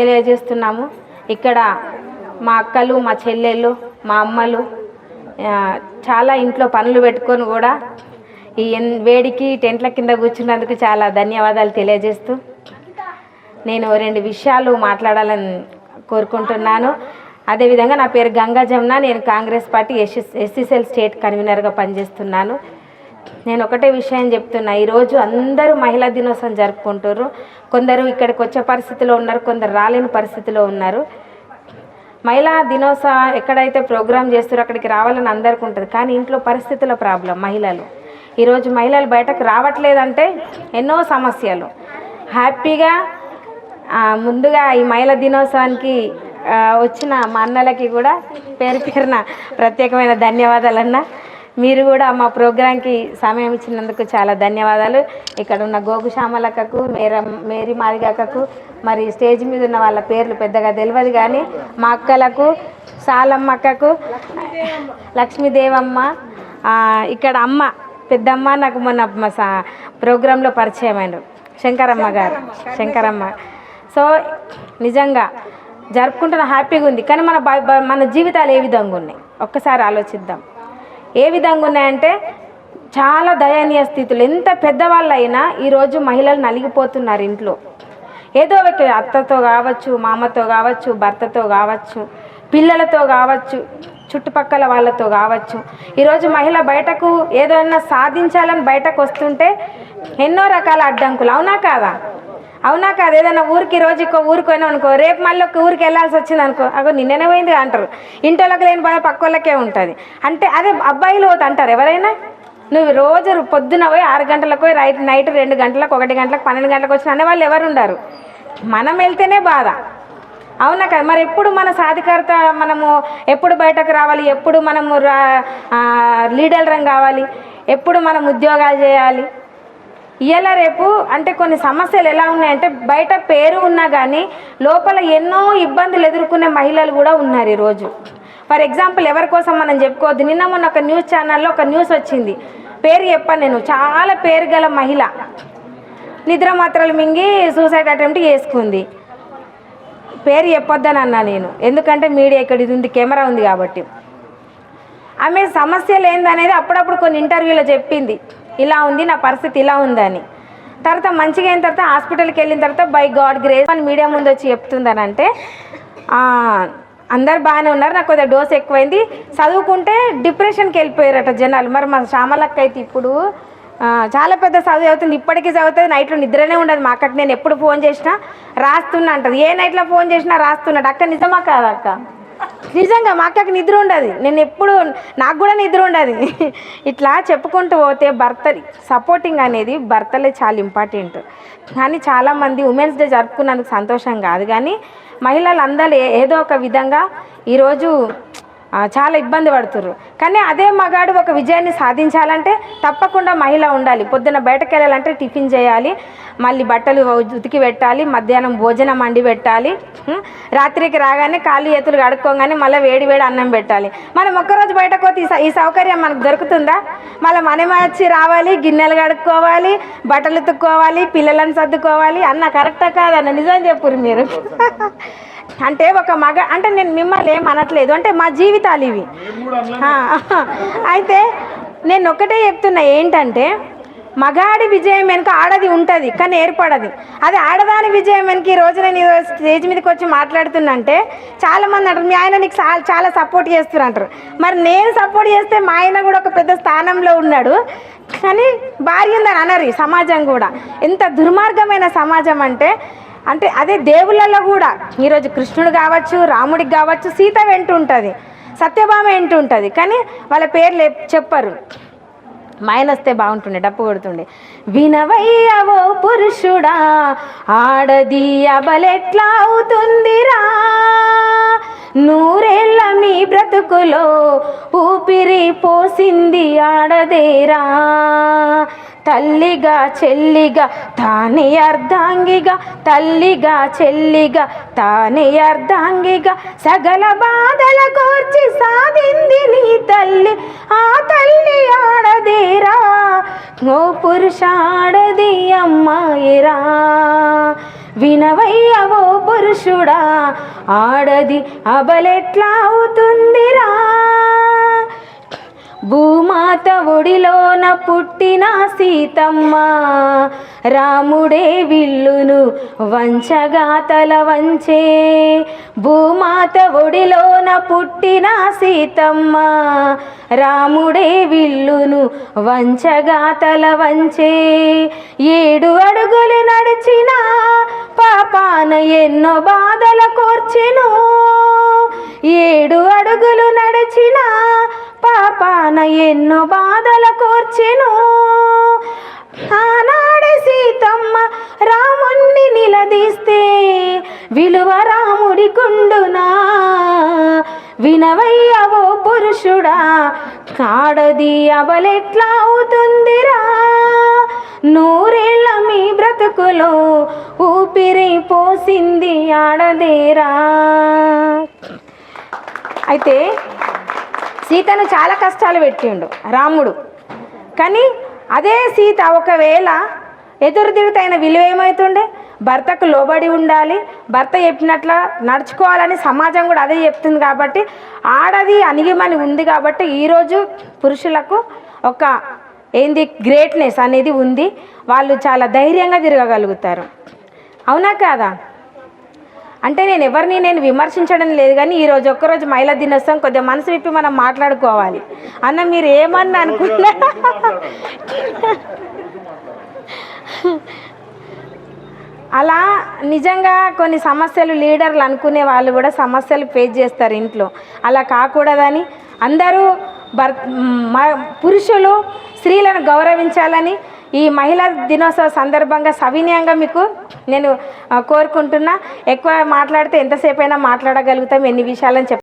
తెలియజేస్తున్నాము. ఇక్కడ మా అక్కలు మా చెల్లెళ్ళు మా అమ్మలు చాలా ఇంట్లో పనులు పెట్టుకొని కూడా ఈ ఎన్- వేడికి టెంట్ల కింద కూర్చున్నందుకు చాలా ధన్యవాదాలు తెలియజేస్తూ నేను రెండు విషయాలు మాట్లాడాలని కోరుకుంటున్నాను. అదేవిధంగా నా పేరు గంగా జమున నేను Congress party SC SC cell state కన్వీనర్గా పనిచేస్తున్నాను. నేను ఒకటే విషయం చెప్తున్నా. ఈరోజు అందరూ మహిళా దినోత్సవం జరుపుకుంటారు కొందరు ఇక్కడికి వచ్చే పరిస్థితిలో ఉన్నారు కొందరు రాలేని పరిస్థితిలో ఉన్నారు. మహిళా దినోత్సవం ఎక్కడైతే ప్రోగ్రామ్ చేస్తారో అక్కడికి రావాలని అందరికీ ఉంటుంది. కానీ ఇంట్లో పరిస్థితుల ప్రాబ్లం మహిళలు. ఈరోజు మహిళలు బయటకు రావట్లేదంటే ఎన్నో సమస్యలు. హ్యాపీగా ముందుగా ఈ మహిళా దినోత్సవానికి వచ్చిన మా అన్నలకి కూడా పేరు పేరున ప్రత్యేకమైన ధన్యవాదాలన్నా. మీరు కూడా మా ప్రోగ్రాంకి సమయం ఇచ్చినందుకు చాలా ధన్యవాదాలు. ఇక్కడ ఉన్న గోగు శ్యామలక్కకు మేర మేరీ మాదిగక్కకు మరి స్టేజ్ మీద ఉన్న వాళ్ళ పేర్లు పెద్దగా తెలియదు కానీ మా అక్కలకు సాలమ్మ అక్కకు లక్ష్మీదేవమ్మ ఇక్కడ అమ్మ పెద్దమ్మ నాకు మొన్న మా సా- ప్రోగ్రాంలో పరిచయం అయినారు. శంకరమ్మ గారు. శంకరమ్మ సో నిజంగా జరుపుకుంటున్న హ్యాపీగా ఉంది. కానీ మన మన జీవితాలు ఏ విధంగా ఉన్నాయి? ఒక్కసారి ఆలోచిద్దాం. ఏ విధంగా ఉన్నాయంటే చాలా దయనీయ స్థితులు. ఎంత పెద్దవాళ్ళు అయినా ఈరోజు మహిళలు నలిగిపోతున్నారు ఇంట్లో. ఏదో ఒక అత్తతో కావచ్చు మామతో కావచ్చు భర్తతో కావచ్చు పిల్లలతో కావచ్చు చుట్టుపక్కల వాళ్ళతో కావచ్చు. ఈరోజు మహిళ బయటకు ఏదైనా సాధించాలని బయటకు వస్తుంటే ఎన్నో రకాల అడ్డంకులు. అవునా కాదా? అవునా కాదు ఏదైనా ఊరికి రోజు ఇంకో ఊరికి పోయినా అనుకో రేపు మళ్ళీ ఒక ఊరికి వెళ్ళాల్సి వచ్చింది అనుకో అగో నిన్ననే పోయింది అంటారు. ఇంటోళ్ళకి లేని బాధ పక్క వాళ్ళకే ఉంటుంది. అంటే అదే అబ్బాయిలు పోతే అంటారు ఎవరైనా? నువ్వు రోజు పొద్దున పోయి ఆరు గంటలకు పోయి రైట్ నైట్ రెండు గంటలకు ఒకటి గంటలకు పన్నెండు గంటలకు వచ్చిన అనే వాళ్ళు ఎవరు ఉండరు. మనం వెళ్తేనే బాధ. అవునా కదా మరి ఎప్పుడు మన సాధికారత మనము ఎప్పుడు బయటకు రావాలి? ఎప్పుడు మనము రా లీడర్రం కావాలి? ఎప్పుడు మనం ఉద్యోగాలు చేయాలి? ఇవాళ రేపు అంటే కొన్ని సమస్యలు ఎలా ఉన్నాయంటే బయట పేరు ఉన్నా కానీ లోపల ఎన్నో ఇబ్బందులు ఎదుర్కొనే మహిళలు కూడా ఉన్నారు ఈరోజు. ఫర్ ఎగ్జాంపుల్ ఎవరి కోసం మనం చెప్పుకోవద్దు. నిన్న మొన్న ఒక న్యూస్ ఛానల్లో ఒక న్యూస్ వచ్చింది. పేరు చెప్పాను నేను. చాలా పేరు గల మహిళ నిద్ర మాత్రలు మింగి సూసైడ్ అటెంప్ట్ చేసుకుంది. పేరు చెప్పొద్దని అన్నా నేను. ఎందుకంటే మీడియా ఇక్కడ ఇది ఉంది కెమెరా ఉంది కాబట్టి. ఆమె సమస్యలు ఏందనేది అప్పుడప్పుడు కొన్ని ఇంటర్వ్యూలో చెప్పింది. ఇలా ఉంది నా పరిస్థితి ఇలా ఉందని. తర్వాత మంచిగా అయిన తర్వాత హాస్పిటల్కి వెళ్ళిన తర్వాత బై గాడ్ గ్రేస్ అని మీడియా ముందు వచ్చి చెప్తుందని అంటే అందరు బాగానే ఉన్నారు నాకు కొద్దిగా డోస్ ఎక్కువైంది. చదువుకుంటే డిప్రెషన్కి వెళ్ళిపోయారట జనాలు. మరి మా శ్యామలక్క అయితే ఇప్పుడు చాలా పెద్ద చదువు చదువుతుంది. ఇప్పటికీ చదువుతుంది నైట్లో నిద్రనే ఉండదు. మా అక్కకి నేను ఎప్పుడు ఫోన్ చేసినా రాస్తున్నా అంటది. ఏ నైట్లో ఫోన్ చేసినా రాస్తున్నాడు అక్క నిజమా కాదక్క నిజంగా మా అక్కకి నిద్ర ఉండదు. నేను ఎప్పుడు నాకు కూడా నిద్ర ఉండదు. ఇట్లా చెప్పుకుంటూ పోతే భర్త సపోర్టింగ్ అనేది భర్తలే చాలా ఇంపార్టెంట్ కానీ చాలామంది ఉమెన్స్ డే జరుపుకున్నందుకు సంతోషం కాదు. కానీ మహిళలు అందరూ ఏదో ఒక విధంగా ఈరోజు చాలా ఇబ్బంది పడుతుర్రు. కానీ అదే మగాడు ఒక విజయాన్ని సాధించాలంటే తప్పకుండా మహిళ ఉండాలి. పొద్దున బయటకు వెళ్ళాలంటే టిఫిన్ చేయాలి మళ్ళీ బట్టలు ఉతికి పెట్టాలి మధ్యాహ్నం భోజనం వండి పెట్టాలి రాత్రికి రాగానే కాళ్ళు చేతులు కడుక్కోగానే మళ్ళీ వేడి వేడి అన్నం పెట్టాలి. మనం ఒక్కరోజు బయటకు పోతే ఈ స- ఈ సౌకర్యం మనకు దొరుకుతుందా? మళ్ళీ మనమే వచ్చి రావాలి గిన్నెలు కడుక్కోవాలి బట్టలు ఉతుక్కోవాలి పిల్లలను సర్దుకోవాలి అన్న కరెక్టా కాదన్న? నిజం చెప్పురు మీరు. అంటే ఒక మగ అంటే నేను మిమ్మల్ని ఏం అనట్లేదు. అంటే మా జీవితాలు ఇవి. అయితే నేను ఒకటే చెప్తున్నా ఏంటంటే మగాడి విజయం వెనుక ఆడది ఉంటుంది కానీ ఏర్పడది. అది ఆడదాని విజయం వెనుక ఈ రోజు నేను ఈరోజు స్టేజ్ మీదకి వచ్చి మాట్లాడుతున్నంటే చాలామంది అంటారు మీ ఆయన నీకు చాలా చాలా సపోర్ట్ చేస్తున్నారు అంటారు. మరి నేను సపోర్ట్ చేస్తే మా ఆయన కూడా ఒక పెద్ద స్థానంలో ఉన్నాడు. కానీ భార్య ఉందని అనరు సమాజం కూడా. ఎంత దుర్మార్గమైన సమాజం అంటే అంటే అదే దేవుళ్ళలో కూడా. ఈరోజు కృష్ణుడు కావచ్చు రాముడికి కావచ్చు సీత వెంట ఉంటుంది సత్యభామ వెంట ఉంటుంది కానీ వాళ్ళ పేర్లు చెప్పరు. మైన్ వస్తే బాగుంటుండే డప్పు కొడుతుండే. వినవయ్యవో పురుషుడా ఆడది అబలెట్లా అవుతుందిరా. నూరేళ్ళ మీ బ్రతుకులో ఊపిరి పోసింది ఆడదేరా. తల్లిగా చెల్లిగా తానే అర్ధాంగిగా తల్లిగా చెల్లిగా తానే అర్ధాంగిగా సగల బాధల కోర్చి సాధింది నీ తల్లి. ఆ తల్లి ఆడదేరా ఓ పురుష ఆడది అమ్మాయిరా వినవయ్యవో పురుషుడా ఆడది అబలెట్లా అవుతుందిరా. భూమాత ఒడిలోన పుట్టిన సీతమ్మ. రాముడే విల్లును వంచగా తల వంచే. భూమాత ఒడిలోన పుట్టిన సీతమ్మ. రాముడే విల్లును వంచగా తల వంచే. ఏడు అడుగులు నడిచిన పాపాన ఎన్నో బాధల కోర్చెను. ఏడు అడుగులు నడిచిన పాపాన ఎన్నో బాధల కోర్చెను. ఆనాడే సీతమ్మ రాముణ్ణి నిలదీస్తే విలువ రాముడి కుండునా వినవయ్యవో పురుషుడా కాడది అబలెట్లా అవుతుందిరా? నూరేళ్ళ మీ బ్రతుకులో ఊపిరి పోసింది ఆడదేరా? అయితే సీతను చాలా కష్టాలు పెట్టిండు రాముడు. కానీ అదే సీత ఒకవేళ ఎదురు తిరుగుతైన విలువ ఏమవుతుండే భర్తకు లోబడి ఉండాలి భర్త చెప్పినట్ల నడుచుకోవాలని సమాజం కూడా అదే చెప్తుంది కాబట్టి ఆడది అణిగిమని ఉంది కాబట్టి ఈరోజు పురుషులకు ఒక ఏంది గ్రేట్నెస్ అనేది ఉంది. వాళ్ళు చాలా ధైర్యంగా తిరగగలుగుతారు. అవునా కాదా? అంటే నేను ఎవరిని నేను విమర్శించడం లేదు కానీ ఈరోజు ఒక్కరోజు మహిళా దినోత్సవం కొద్దిగా మనసు విప్పి మనం మాట్లాడుకోవాలి. అన్న మీరు ఏమన్నా అనుకున్నా అలా నిజంగా కొన్ని సమస్యలు లీడర్లు అనుకునే వాళ్ళు కూడా సమస్యలు ఫేస్ చేస్తారు ఇంట్లో. అలా కాకూడదని అందరూ భర్ పురుషులు స్త్రీలను గౌరవించాలని ఈ మహిళా దినోత్సవ సందర్భంగా సవినయంగా మీకు నేను కోరుకుంటున్నా. ఎక్కువ మాట్లాడితే ఎంతసేపు అయినా మాట్లాడగలుగుతాం. ఎన్ని విషయాలని చెప్